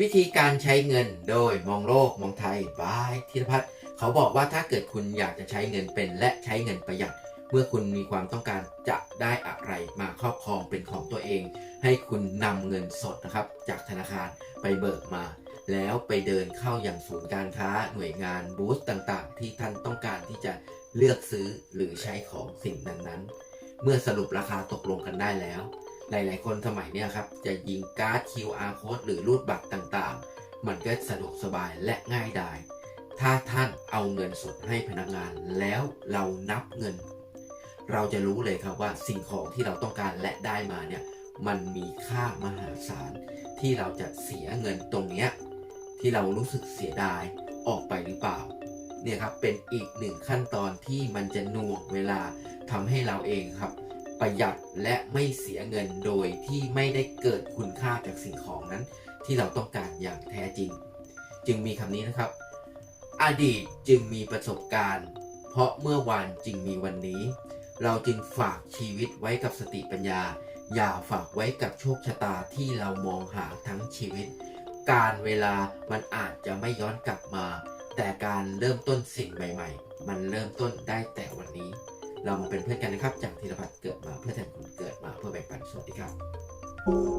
วิธีการใช้เงินโดยมองโลกมองไทยบายธีรพัฒน์เขาบอกว่าถ้าเกิดคุณอยากจะใช้เงินเป็น และใช้เงินประหยัด เมื่อคุณมีความต้องการจะได้อะไรมาครอบครองเป็นของตัวเอง ให้คุณนำเงินสดนะครับ จากธนาคารไปเบิกมา แล้วไปเดินเข้าอย่างศูนย์การค้าหน่วยงานบูธต่างๆ ที่ท่านต้องการที่จะเลือกซื้อหรือใช้ของสิ่งนั้นๆ เมื่อสรุปราคาตกลงกันได้แล้ว หลาย ๆ คนสมัยนี้ครับ จะยิงการ์ด QR code หรือรูดบัตรต่างๆ มันก็สะดวกสบายและง่ายดาย ถ้าท่านเอาเงินสดให้พนักงานแล้วเรานับเงิน เราจะรู้เลยครับว่าสิ่งของที่เราต้องการและได้มาเนี่ยมันมีค่ามหาศาล ที่เราจะเสียเงินตรงเนี้ยที่เรารู้สึกเสียดายออกไปหรือเปล่าเนี่ยครับเป็นอีกหนึ่งขั้นตอนที่มันจะหน่วงเวลาทำให้เราเองครับ ประหยัดและไม่เสียเงินโดยที่ไม่ได้เกิดคุณค่าจากสิ่งของนั้น ที่เราต้องการอย่างแท้จริง จึงมีคำนี้นะครับ อดีตจึงมีประสบการณ์ เพราะเมื่อวานจึงมีวันนี้ เราจึงฝากชีวิตไว้กับสติปัญญา อย่าฝากไว้กับโชคชะตาที่เรามองหาทั้งชีวิต การเวลามันอาจจะไม่ย้อนกลับมา แต่การเริ่มต้นสิ่งใหม่ ๆ มันเริ่มต้นได้แต่วันนี้ เรามาเป็นเพื่อนกันนะครับ จากธีรพัฒน์เกิดมาเพื่อแทนคุณเกิดมาเพื่อแบ่งปันสวัสดีครับ